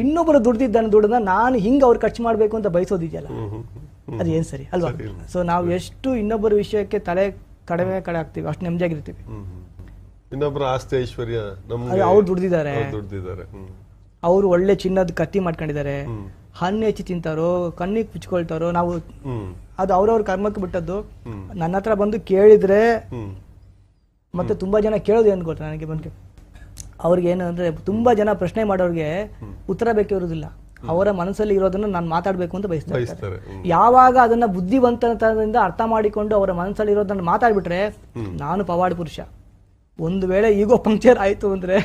ಇನ್ನೊಬ್ಬರು ದುಡ್ದಿದ್ದಾನೆ ದುಡ್ಡನ್ನ ನಾನು ಹಿಂಗೆ ಅವ್ರು ಖರ್ಚು ಮಾಡಬೇಕು ಅಂತ ಬಯಸೋದಿದೆಯಲ್ಲ. ಅದು ಏನ್ ಸರಿ ಅಲ್ವಾ? ಸೊ ನಾವು ಎಷ್ಟು ಇನ್ನೊಬ್ಬರ ವಿಷಯಕ್ಕೆ ತಲೆ ಕಡಿಮೆ ಕಡೆ ಆಗ್ತೀವಿ ಅಷ್ಟು ನೆಮ್ಮದಿಯಾಗಿರ್ತೀವಿ. ಇನ್ನೊಬ್ಬರ ಆಸ್ತಿ ಐಶ್ವರ್ಯ ಅವ್ರು ದುಡ್ದಿದ್ದಾರೆ. ಅವ್ರು ಒಳ್ಳೆ ಚಿನ್ನದ ಕತ್ತಿ ಮಾಡ್ಕೊಂಡಿದ್ದಾರೆ. ಹಣ್ಣು ಹೆಚ್ಚಿ ತಿಂತಾರೋ ಕಣ್ಣಿಗೆ ಪುಚ್ಕೊಳ್ತಾರೋ ನಾವು ಅದು ಅವ್ರವ್ರ ಕರ್ಮಕ್ಕೆ ಬಿಟ್ಟದ್ದು. ನನ್ನ ಹತ್ರ ಬಂದು ಕೇಳಿದ್ರೆ ಮತ್ತೆ ತುಂಬಾ ಜನ ಕೇಳೋದು ಏನ್ ಗೊತ್ತಾ ನನಗೆ ಬಂದು ಅವ್ರಿಗೆ ಏನು ಅಂದ್ರೆ ತುಂಬಾ ಜನ ಪ್ರಶ್ನೆ ಮಾಡೋರಿಗೆ ಉತ್ತರ ಬೇಕಿರೋದಿಲ್ಲ ಅವರ ಮನಸ್ಸಲ್ಲಿ ಇರೋದನ್ನ ನಾನು ಮಾತಾಡಬೇಕು ಅಂತ ಬಯಸ್ತಾ ಇರ್ತಾರೆ. ಯಾವಾಗ ಅದನ್ನ ಬುದ್ಧಿವಂತನದಿಂದ ಅರ್ಥ ಮಾಡಿಕೊಂಡು ಅವರ ಮನಸ್ಸಲ್ಲಿ ಇರೋದನ್ನ ಮಾತಾಡ್ಬಿಟ್ರೆ ನಾನು ಪವಾಡ ಪುರುಷ. ಒಂದು ವೇಳೆ ಈಗೋ ಪಂಕ್ಚರ್ ಆಯ್ತು ಅಂದ್ರೆ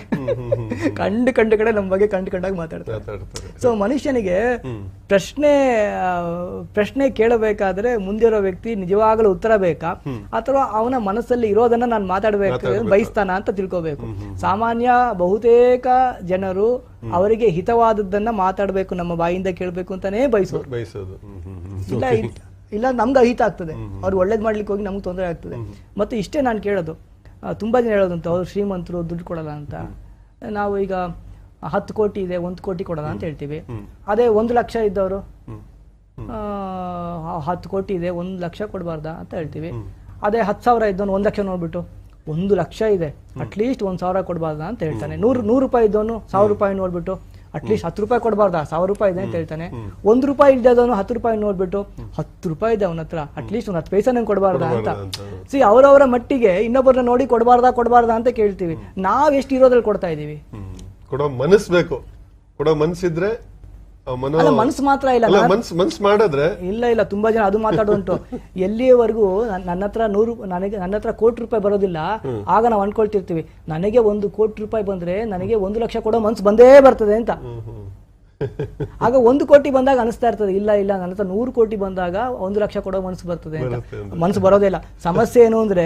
ಕಂಡು ಕಂಡು ಕಡೆ ನಮ್ಮ ಬಗ್ಗೆ ಕಂಡು ಕಂಡಾಗ ಮಾತಾಡ್ತಾರೆ. ಸೊ ಮನುಷ್ಯನಿಗೆ ಪ್ರಶ್ನೆ ಪ್ರಶ್ನೆ ಕೇಳಬೇಕಾದ್ರೆ ಮುಂದಿರೋ ವ್ಯಕ್ತಿ ನಿಜವಾಗಲೂ ಉತ್ತರ ಬೇಕಾ? ಅಥವಾ ಅವನ ಮನಸ್ಸಲ್ಲಿ ಇರೋದನ್ನ ನಾನು ಮಾತಾಡ್ಬೇಕು. ಬಯಸ್ತಾನ ಅಂತ ತಿಳ್ಕೋಬೇಕು. ಸಾಮಾನ್ಯ ಬಹುತೇಕ ಜನರು ಅವರಿಗೆ ಹಿತವಾದದ್ದನ್ನ ಮಾತಾಡ್ಬೇಕು ನಮ್ಮ ಬಾಯಿಂದ ಕೇಳಬೇಕು ಅಂತಾನೆ ಬಯಸೋದು. ಬಯಸೋದು. ಇಲ್ಲ ಇಲ್ಲ ನಮ್ಗೆ ಅಹಿತ ಆಗ್ತದೆ. ಅವ್ರು ಒಳ್ಳೇದ್ ಮಾಡ್ಲಿಕ್ಕೆ ಹೋಗಿ ನಮ್ಗೆ ತೊಂದರೆ ಆಗ್ತದೆ. ಮತ್ತೆ ಇಷ್ಟೇ ನಾನು ಕೇಳೋದು. ತುಂಬಾ ಜನ ಹೇಳೋದಂತ ಅವರು ಶ್ರೀಮಂತರು ದುಡ್ಡು ಕೊಡಲ್ಲ ಅಂತ. ನಾವು ಈಗ ಹತ್ತು ಕೋಟಿ ಇದೆ ಒಂದು ಕೋಟಿ ಕೊಡಲ್ಲ ಅಂತ ಹೇಳ್ತೀವಿ. ಅದೇ ಒಂದು ಲಕ್ಷ ಇದ್ದವರು. ಆ, ಹತ್ತು ಕೋಟಿ ಇದೆ ಒಂದು ಲಕ್ಷ ಕೊಡಬಾರ್ದಾ ಅಂತ ಹೇಳ್ತೀವಿ. ಅದೇ ಹತ್ತು ಸಾವಿರ ಇದ್ದವನು ಒಂದು ಲಕ್ಷ ನೋಡ್ಬಿಟ್ಟು ಒಂದು ಲಕ್ಷ ಇದೆ ಅಟ್ಲೀಸ್ಟ್ ಒಂದು ಸಾವಿರ ಕೊಡಬಾರ್ದಾ? ಅಂತ ಹೇಳ್ತಾನೆ. ನೂರು ನೂರು ರೂಪಾಯಿ ಇದ್ದವನು ಸಾವಿರ ರೂಪಾಯಿ ನೋಡ್ಬಿಟ್ಟು ಅಟ್ಲೀಸ್ಟ್ ಹತ್ತು ರೂಪಾಯಿ ಕೊಡಬಾರ್ದಾ? ಸಾವಿರ ರೂಪಾಯಿ ಇದೆ ಅಂತ ಹೇಳ್ತಾನೆ. ಒಂದ್ ರೂಪಾಯಿ ಇದ್ದವನು ಹತ್ತು ರೂಪಾಯಿ ನೋಡ್ಬಿಟ್ಟು ಹತ್ತು ರೂಪಾಯಿ ಇದೆ ಅವನ ಹತ್ರ ಅಟ್ಲೀಸ್ಟ್ ಒಂದು ಹತ್ತು ಪೈಸೆ ನಂಗೆ ಕೊಡಬಾರ್ದಾ ಅಂತ. ಸಿ ಅವರವರ ಮಟ್ಟಿಗೆ ಇನ್ನೊಬ್ಬರನ್ನ ನೋಡಿ ಕೊಡಬಾರ್ದಾ ಕೊಡಬಾರ್ದಾ ಅಂತ ಕೇಳ್ತೀವಿ. ನಾವ್ ಎಷ್ಟು ಇರೋದ್ರಲ್ಲಿ ಕೊಡ್ತಾ ಇದೀವಿ. ಕೊಡೋ ಮನಸ್ ಬೇಕು. ಕೊಡೋ ಮನ್ಸಿದ್ರೆ ಆ ಮನೋ ಅಲ್ಲ ಮನಸ್ಸು ಮಾತ್ರ ಇಲ್ಲ ಮನ್ಸು ಮಾಡಿದ್ರೆ? ಇಲ್ಲ ಇಲ್ಲ ತುಂಬಾ ಜನ ಅದು ಮಾತಾಡುವಂಟು ಎಲ್ಲಿಯವರೆಗೂ ನನ್- ನನ್ನ ಹತ್ರ ನೂರು ನನಗೆ ನನ್ನ ಹತ್ರ ಕೋಟಿ ರೂಪಾಯಿ ಬರೋದಿಲ್ಲ ಆಗ ನಾವು ಅನ್ಕೊಳ್ತಿರ್ತೀವಿ ನನಗೆ ಒಂದು ಕೋಟಿ ರೂಪಾಯಿ ಬಂದ್ರೆ ನನಗೆ ಒಂದು ಲಕ್ಷ ಕೊಡೋ ಮನ್ಸು ಬಂದೇ ಬರ್ತದೆ ಅಂತ. ಆಗ ಒಂದು ಕೋಟಿ ಬಂದಾಗ ಅನಿಸ್ತಾ ಇರ್ತದೆ ಇಲ್ಲ ಇಲ್ಲ ನನ್ನ ಹತ್ರ ನೂರು ಕೋಟಿ ಬಂದಾಗ ಒಂದು ಲಕ್ಷ ಕೊಡೋ ಮನಸ್ಸು ಬರ್ತದೆ ಅಂತ. ಮನಸ್ಸು ಬರೋದೇ ಇಲ್ಲ. ಸಮಸ್ಯೆ ಏನು ಅಂದ್ರೆ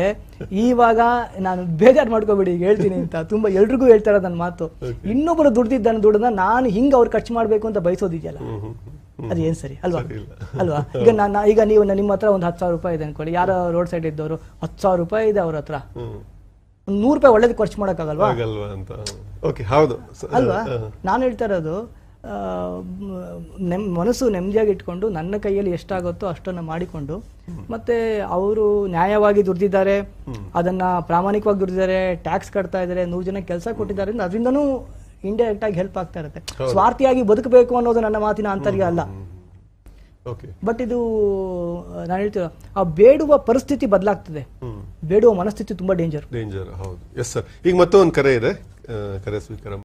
ಇವಾಗ ನಾನು ಬೇಜಾರು ಮಾಡ್ಕೋಬೇಡಿ ಹೇಳ್ತೀನಿ ಅಂತ ತುಂಬಾ ಎಲ್ರಿಗೂ ಹೇಳ್ತಾರ ನನ್ನ ಮಾತು. ಇನ್ನೊಬ್ಬರು ದುಡ್ದಿದ್ದಾನೆ ದುಡ್ಡನ್ನ ನಾನು ಹಿಂಗ ಅವ್ರು ಖರ್ಚು ಮಾಡ್ಬೇಕು ಅಂತ ಬಯಸೋದಿದೆಯಲ್ಲ? ಏನ್ ಸರಿ ಅಲ್ವಾ. ಅಲ್ವಾ? ಈಗ ನಾನು ಈಗ ನೀವು ನಿಮ್ಮ ಹತ್ರ ಒಂದು ಹತ್ತು ಸಾವಿರ ರೂಪಾಯಿ ಇದೆ ಅನ್ಕೊಳ್ಳಿ. ಯಾರೋ ರೋಡ್ ಸೈಡ್ ಇದ್ದವರು ಹತ್ತು ಸಾವಿರ ರೂಪಾಯಿ ಇದೆ ಅವ್ರ ಹತ್ರ. ನೂರು ರೂಪಾಯಿ ಒಳ್ಳೇದು ಖರ್ಚು ಮಾಡೋಕ್ಕಾಗಲ್ವಾ ಆಗಲ್ವಾ? ಅಂತ. ಓಕೆ ಹೌದು. ಅಲ್ವಾ? ನಾನು ಹೇಳ್ತಾ ಇರೋದು ನೆಮ್ ಮನಸ್ಸು ನೆಮ್ಮದಿಯಾಗಿ ಇಟ್ಕೊಂಡು ನನ್ನ ಕೈಯಲ್ಲಿ ಎಷ್ಟಾಗುತ್ತೋ ಅಷ್ಟನ್ನು ಮಾಡಿಕೊಂಡು ಮತ್ತೆ ಅವರು ನ್ಯಾಯವಾಗಿ ದುಡ್ದಿದ್ದಾರೆ ಅದನ್ನ ಪ್ರಾಮಾಣಿಕವಾಗಿ ದುಡ್ದಿದ್ದಾರೆ ಟ್ಯಾಕ್ಸ್ ಕಟ್ತಾ ಇದ್ದಾರೆ ನೂರು ಜನ ಕೆಲಸ ಕೊಟ್ಟಿದ್ದಾರೆ ಅಂದ್ರೆ ಅದರಿಂದನೂ ಇಂಡೈರೆಕ್ಟ್ ಆಗಿ ಹೆಲ್ಪ್ ಆಗ್ತಾ ಇರುತ್ತೆ. ಸ್ವಾರ್ಥಿಯಾಗಿ ಬದುಕಬೇಕು ಅನ್ನೋದು ನನ್ನ ಮಾತಿನ ಆಂತರ್ಯ ಅಲ್ಲ. ಬಟ್ ಇದು ನಾನು ಹೇಳ್ತೀರ ಆ ಬೇಡುವ ಪರಿಸ್ಥಿತಿ ಬದಲಾಗ್ತದೆ. ಬೇಡುವ ಮನಸ್ಥಿತಿ ತುಂಬಾ ಡೇಂಜರ್ ಡೇಂಜರ್ ಹೌದು. ಎಸ್ ಸರ್ ಈಗ ಮತ್ತೊಂದು ಕರೆ ಇದೆ. ಕರೆ ಸ್ವೀಕಾರ